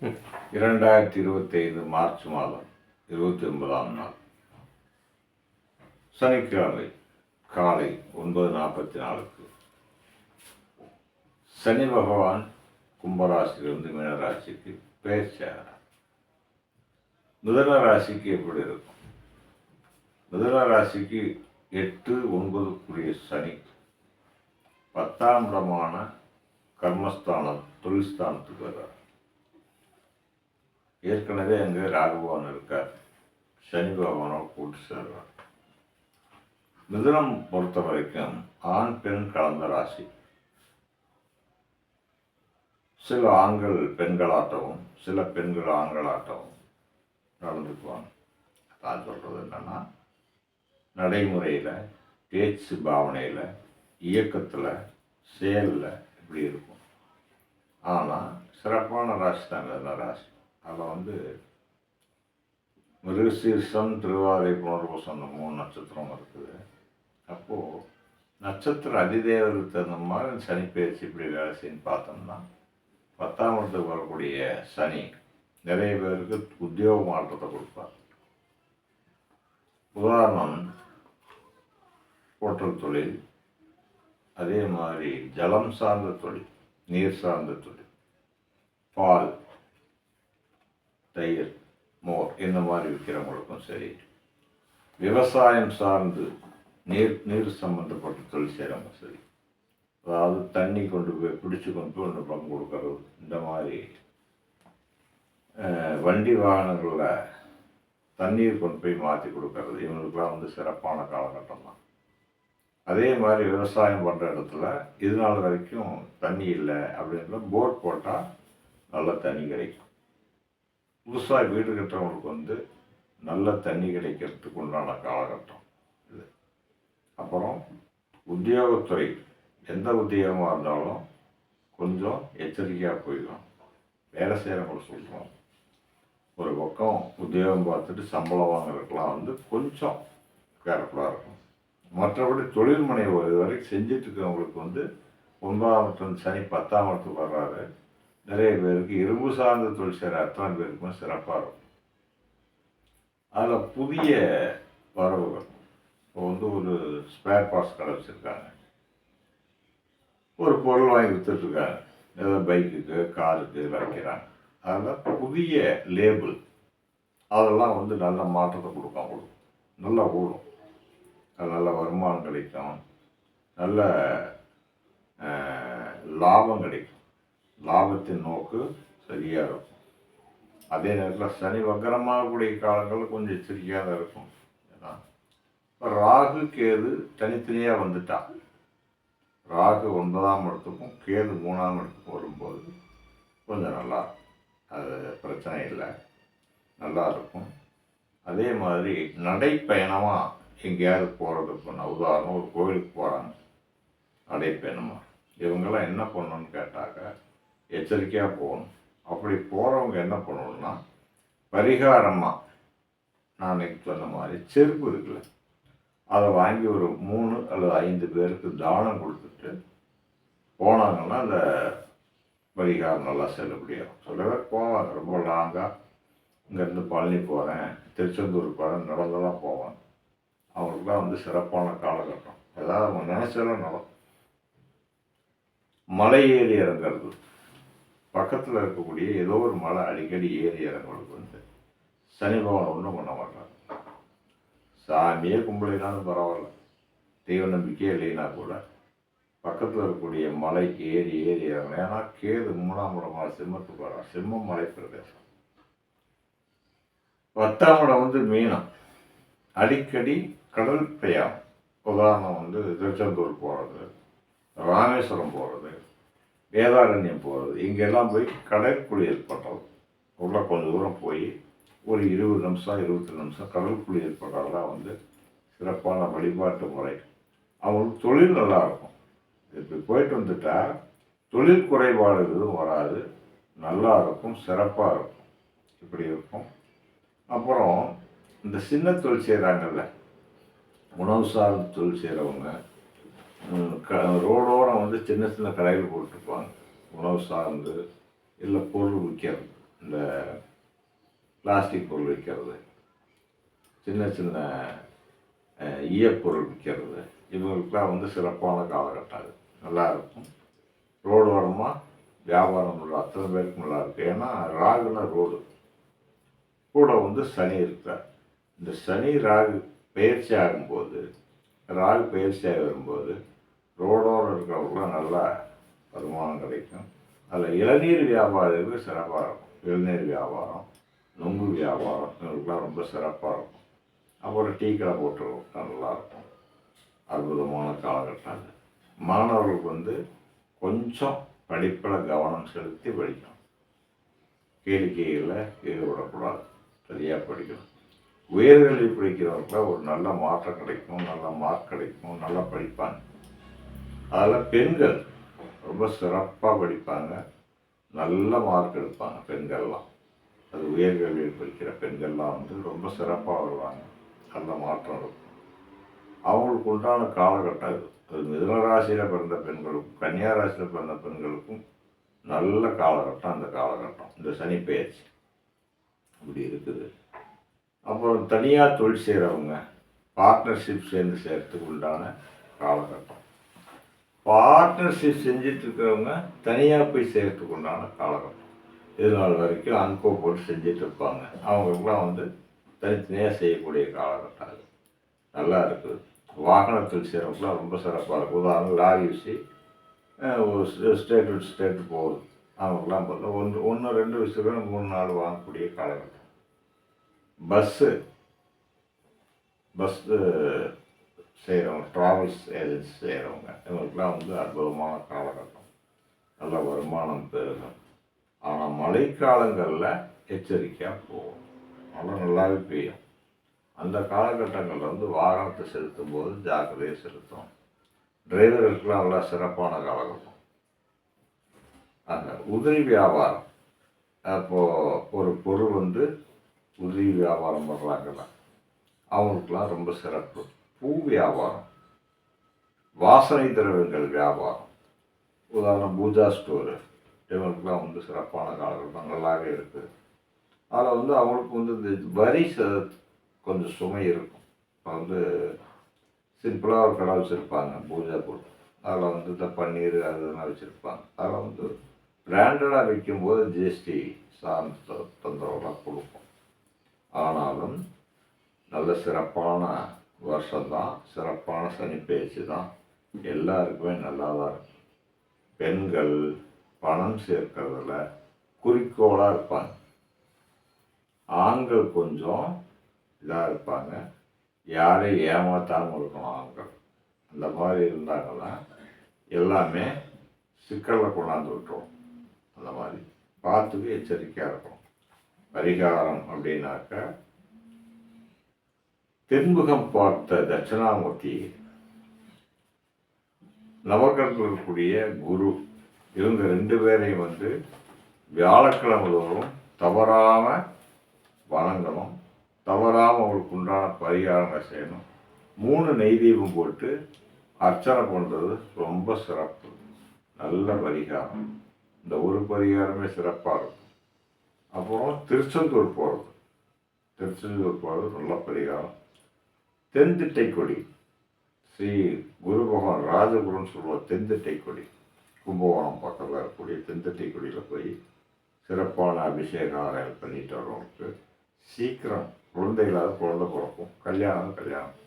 இரண்டாயிரத்தி இருபத்தைந்து மார்ச் மாதம் இருபத்தி ஒன்பதாம் நாள். சனிக்கிழமை காலை ஒன்பது நாற்பத்தி நாலுக்கு சனி பகவான் கும்பராசியிலிருந்து மீனராசிக்கு சேர்றார் மிதன ராசிக்கு எப்படி இருக்கும்? மிதன ராசிக்கு எட்டு ஒன்பதுக்குரிய சனி பத்தாம் இடமான கர்மஸ்தானம் தொழில்ஸ்தானத்துக்கு வர்றார். ஏற்கனவே அங்கே ராகுபவன் இருக்கார். சனி பகவானோ கூட்டு சேர்றார். மிதுனம் பொறுத்த வரைக்கும் ஆண் பெண் கலந்த ராசி. சில ஆண்கள் பெண்களாட்டவும் சில பெண்கள் ஆண்களாட்டவும் நடந்துக்குவாங்க. நான் சொல்கிறது என்னென்னா நடைமுறையில் பேச்சு பாவனையில் இயக்கத்தில் செயலில் இப்படி இருக்கும். ஆனால் சிறப்பான ராசி தான் மிதன ராசி. அதில் வந்து மிருகசீர்ஷம் திருவாரை புனர்வசம் அந்த மூணு நட்சத்திரம் இருக்குது. அப்போது நட்சத்திர அதிதேவருக்கு தகுந்த மாதிரி சனி பயிற்சி இப்படி வேலை செய்யன்னு பார்த்தோம்னா பத்தாம் இடத்துக்கு வரக்கூடிய சனி நிறைய பேருக்கு உத்தியோக மாற்றத்தை கொடுப்பார். உதாரணம் ஹோட்டல் தொழில் அதே மாதிரி ஜலம் சார்ந்த தொழில் நீர் சார்ந்த தொழில் பால் தயிர் மோர் இந்த மாதிரி விற்கிறவங்களுக்கும் சரி. விவசாயம் சார்ந்து நீர் நீர் சம்மந்தப்பட்ட தொழில் செய்கிறவங்க சரி. அதாவது தண்ணி கொண்டு போய் பிடிச்சி கொண்டு போய் ஒன்று பங்கு கொடுக்கறது இந்த மாதிரி வண்டி வாகனங்களில் தண்ணீர் கொண்டு போய் மாற்றி கொடுக்கறது இவங்களுக்குலாம் வந்து சிறப்பான காலகட்டம் தான் அதே மாதிரி விவசாயம் பண்ணுற இடத்துல இது நாள் வரைக்கும் தண்ணி இல்லை அப்படின்ற போர் போட்டால் நல்ல தண்ணி கிடைக்கும். புதுசாக வீடு கட்டுறவங்களுக்கு வந்து நல்ல தண்ணி கிடைக்கிறதுக்கு உண்டான காலகட்டம் இது. அப்புறம் உத்தியோகத்துறை எந்த உத்தியோகமாக இருந்தாலும் கொஞ்சம் எச்சரிக்கையாக போயிடும் வேலை செய்கிறவங்களை சொல்கிறோம் ஒரு பக்கம் உத்தியோகம் பார்த்துட்டு சம்பளம் வாங்குறதுக்கெலாம் வந்து கொஞ்சம் கேர்ஃபுல்லாக இருக்கும். மற்றபடி தொழில் முனைவோர் வரைக்கும் செஞ்சுட்டு இருக்கிறவங்களுக்கு வந்து ஒன்பதாம் இடத்துல சனி பத்தாம் இடத்துக்கு வர்றாரு. நிறைய பேருக்கு இரும்பு சார்ந்த தொழில் செய்கிற அத்தனை பேருக்குமே சிறப்பாக இருக்கும். அதில் புதிய வரவுகள். இப்போ வந்து ஒரு ஸ்பேர் பார்ட்ஸ் கடை வச்சுருக்காங்க. ஒரு பொருள் வாங்கி விற்றுட்ருக்காங்க ஏதோ பைக்குக்கு காருக்கு வைக்கிறாங்க அதில் புதிய லேபிள் அதெல்லாம் வந்து நல்ல மாற்றத்தை கொடுக்கும் அவங்களுக்கு. நல்லா ஓடும். அது நல்ல வருமானம் கிடைக்கும். நல்ல லாபம் கிடைக்கும். லாபத்தின் நோக்கு சரியாக இருக்கும். அதே நேரத்தில் சனி வக்கரமாகக்கூடிய காலங்களில் கொஞ்சம் எச்சரிக்கையாக தான் இருக்கும். ஏன்னா இப்போ ராகு கேது தனித்தனியாக வந்துட்டா. ராகு ஒன்பதாம் இடத்துக்கும் கேது மூணாம் இடத்துக்கும் வரும்போது கொஞ்சம் நல்லா அது பிரச்சனை இல்லை. நல்லா இருக்கும். அதே மாதிரி நடைப்பயணமாக எங்கேயாவது போகிறது பண்ண. உதாரணம் ஒரு கோவிலுக்கு போகிறாங்க நடைப்பயணமாக இவங்கெல்லாம் என்ன பண்ணணும்னு கேட்டாக்க எச்சரிக்கையாக போகணும். அப்படி போகிறவங்க என்ன பண்ணணும்னா பரிகாரமாக நான் அன்னைக்கு சொன்ன மாதிரி செருப்பு இருக்குல்ல அதை வாங்கி ஒரு மூணு அல்லது ஐந்து பேருக்கு தானம் கொடுத்துட்டு போனாங்கன்னா அந்த பரிகாரம் நல்லா செல்லுபடியாகும். சில பேர் போவாங்க ரொம்ப லாங்காக இங்கேருந்து பழனி போகிறேன் திருச்செந்தூர் போகிறேன் நடந்தெல்லாம் போவேன். அவங்களுக்குலாம் வந்து சிறப்பான காலகட்டம். ஏதாவது அவங்க நினைச்சாலும் நடக்கும். மலை ஏறி இறங்குறது. பக்கத்தில் இருக்கக்கூடிய ஏதோ ஒரு மலை அடிக்கடி ஏறி இறங்குறதுக்கு வந்து சனி பகவான் ஒன்றும் பண்ண மாட்டாங்க சாமியே கும்பலினாலும் பரவாயில்ல. தெய்வ நம்பிக்கையே இல்லைன்னா கூட பக்கத்தில் இருக்கக்கூடிய மலைக்கு ஏறி ஏறி இறங்கணும் ஏன்னா கேது மூணாம் இடமான சிம்மத்துக்கு வர சிம்மம் மலை பிரதேசம் பத்தாம் இடம் வந்து மீனம். அடிக்கடி கடல் பிரயாணம். உதாரணம் வந்து திருச்செந்தூர் போகிறது ராமேஸ்வரம் போகிறது வேதாரண்யம் போகிறது இங்கெல்லாம் போய் கடற்குளியல் பண்ணுறது உள்ள கொஞ்சம் தூரம் போய் ஒரு இருபது நிமிஷம் இருபத்தி நிமிஷம் கடற்குளியல் பண்ணுறதெல்லாம் வந்து சிறப்பான வழிபாட்டு முறை. அவங்களுக்கு தொழில் நல்லாயிருக்கும் இப்படி போயிட்டு வந்துட்டா தொழில் குறைபாடு எதுவும் வராது. நல்லா இருக்கும் சிறப்பாக இருக்கும். இப்படி இருக்கும். அப்புறம் இந்த சின்ன தொழில் செய்கிறாங்கல்ல உணவு சார்ந்த தொழில் செய்கிறவங்க க ரோடோரம் வந்து சின்ன சின்ன கடைகள் போட்டுருப்பாங்க. உணவு சார்ந்து இல்லை பொருள் விற்கிறது இந்த பிளாஸ்டிக் பொருள் விற்கிறது சின்ன சின்ன ஈயப்பொருள் விற்கிறது இவங்களுக்குலாம் வந்து சிறப்பான காலகட்டம். அது நல்லா இருக்கும். ரோடு ஓரமாக வியாபாரம் உள்ள அத்தனை பேருக்கும் நல்லா இருக்கும். ஏன்னா ராகுல ரோடு. கூட வந்து சனி இருக்கிறார். இந்த சனி ராகு பயிற்சி ஆகும்போது ராகு பயிற்சியாக வரும்போது ரோடோரம் இருக்கிறவங்களுக்குலாம் நல்லா வருமானம் கிடைக்கும். அதில் இளநீர் வியாபாரிகளுக்கு சிறப்பாக இருக்கும். இளநீர் வியாபாரம் நுங்கு வியாபாரம் இவங்களுக்குலாம் ரொம்ப சிறப்பாக இருக்கும். அப்புறம் டீ கடை போட்டுருவோம். நல்லாயிருக்கும் அற்புதமான காலகட்டம் அது. மாணவர்களுக்கு வந்து கொஞ்சம் படிப்பில் கவனம் செலுத்தி படிக்கணும். கேளிக்கையில் ஈடுபடக்கூடாது சரியாக படிக்கணும். உயர்கல்வி படிக்கிறவங்களுக்கு ஒரு நல்ல மாற்றம் கிடைக்கும். நல்ல மார்க் கிடைக்கும். நல்லா படிப்பாங்க. அதில் பெண்கள் ரொம்ப சிறப்பாக படிப்பாங்க. நல்ல மார்க் எடுப்பாங்க பெண்கள்லாம். அது உயர்கல்வியில் படிக்கிற பெண்கள்லாம் வந்து ரொம்ப சிறப்பாக வருவாங்க. நல்ல மாற்றம் இருக்கும். அவங்களுக்கு உண்டான காலகட்டம் இது அது பிறந்த பெண்களுக்கும் கன்னியா ராசியில் பிறந்த பெண்களுக்கும் நல்ல காலகட்டம் அந்த காலகட்டம். இந்த சனி பெயர்ச்சி. அப்படி இருக்குது. அப்புறம் தனியாக தொழில் செய்கிறவங்க பார்ட்னர்ஷிப் சேர்ந்து செய்கிறதுக்கு உண்டான காலகட்டம். பார்ட்னர்ஷிப் செஞ்சுட்டு இருக்கிறவங்க தனியாக போய் செய்கிறதுக்கு உண்டான காலகட்டம். இது நாள் வரைக்கும் அன்கோ போட்டு செஞ்சுட்டு இருப்பாங்க அவங்களுக்குலாம் வந்து தனித்தனியாக செய்யக்கூடிய காலகட்டம் அது. நல்லா இருக்குது. வாகனத்தில் செய்கிறவங்களாம் ரொம்ப சிறப்பாக இருக்கும். உதாரணம் லாரி வச்சு ஒரு ஸ்டேட் விட்டு ஸ்டேட் போகுது. அவங்களுக்குலாம் பார்த்தா ஒன்று ஒன்று ரெண்டு விஷயத்துல மூணு நாள் வாங்கக்கூடிய காலகட்டம். பஸ்ஸு பஸ்ஸு செய்கிறவங்க ட்ராவல்ஸ் ஏஜென்சி செய்கிறவங்க இவங்களுக்குலாம் வந்து அற்புதமான காலகட்டம். நல்ல வருமானம் பெருகும் ஆனால் மழைக்காலங்களில் எச்சரிக்கையாக போகும் மழை நல்லாவே பெய்யும். அந்த காலகட்டங்களில் வந்து வாகனத்தை செலுத்தும் போது ஜாக்கிரதையை செலுத்தும் டிரைவர்களுக்கெல்லாம் நல்லா சிறப்பான காலகட்டம். அந்த உதிரி வியாபாரம். அப்போது ஒரு பொருள் வந்து உதிரி வியாபாரம் பண்ணுறாங்கல்ல அவங்களுக்குலாம் ரொம்ப சிறப்பு. பூ வியாபாரம் வாசனை திரவியங்கள் வியாபாரம். உதாரணம் பூஜா ஸ்டோரு. இவங்களுக்குலாம் வந்து சிறப்பான காலகட்டம் நல்லாவே இருக்குது அதில் வந்து அவங்களுக்கு வந்து இந்த வரி கொஞ்சம் சுமை இருக்கும். இப்போ வந்து சிம்பிளாக ஒரு கடை வச்சுருப்பாங்க பூஜா போட்டு அதில் வந்து இந்த பன்னீர் அது இதெல்லாம் வச்சுருப்பாங்க. அதில் வந்து பிராண்டடாக விற்கும்போது ஜிஎஸ்டி சார்ந்த தொந்தரவுலாம் கொடுக்கும். ஆனாலும் நல்ல சிறப்பான வருஷம் தான் சிறப்பான சனி பயிற்சி தான் எல்லாருக்குமே நல்லா தான் இருக்கும். பெண்கள் பணம் சேர்க்கிறதுல குறிக்கோளாக இருப்பாங்க. ஆண்கள் கொஞ்சம் இதாக இருப்பாங்க. யாரையும் ஏமாற்றாமல் இருக்கணும் ஆண்கள். அந்த மாதிரி இருந்தாங்கன்னா எல்லாமே சிக்கலில் கொண்டாந்து விட்டுரும். அந்த மாதிரி. பார்த்துக்கு எச்சரிக்கையாக இருக்கும் பரிகாரம் அப்படின்னாக்க தென்முகம் பார்த்த தட்சிணாமூர்த்தி நவகர்களுக்குரிய குரு இவங்க ரெண்டு பேரையும் வந்து வியாழக்கிழமை தோறும் தவறாமல் வணங்கணும் தவறாமல் அவங்களுக்கு உண்டான பரிகாரங்கள் செய்யணும். மூணு நெய்தீபம் போட்டு அர்ச்சனை பண்ணுறது ரொம்ப சிறப்பு. நல்ல பரிகாரம். இந்த ஒரு பரிகாரமே சிறப்பாக இருக்கும். அப்புறம் திருச்செந்தூர் போகிறது திருச்செந்தூர் போகிறது நல்ல பரிகாரம். தென்திட்டை கொடி. ஸ்ரீ குரு பகவான் ராஜகுருன்னு சொல்லுவோம் தென்திட்டை கொடி. கும்பகோணம் பக்கத்தில் இருக்கக்கூடிய தென்திட்டை கொடியில் போய் சிறப்பான அபிஷேகம் ஆராயல் பண்ணிட்டு வரவங்களுக்கு சீக்கிரம் குழந்தை இல்லாத குழந்தை பிறக்கும். கல்யாணம் கல்யாணம்.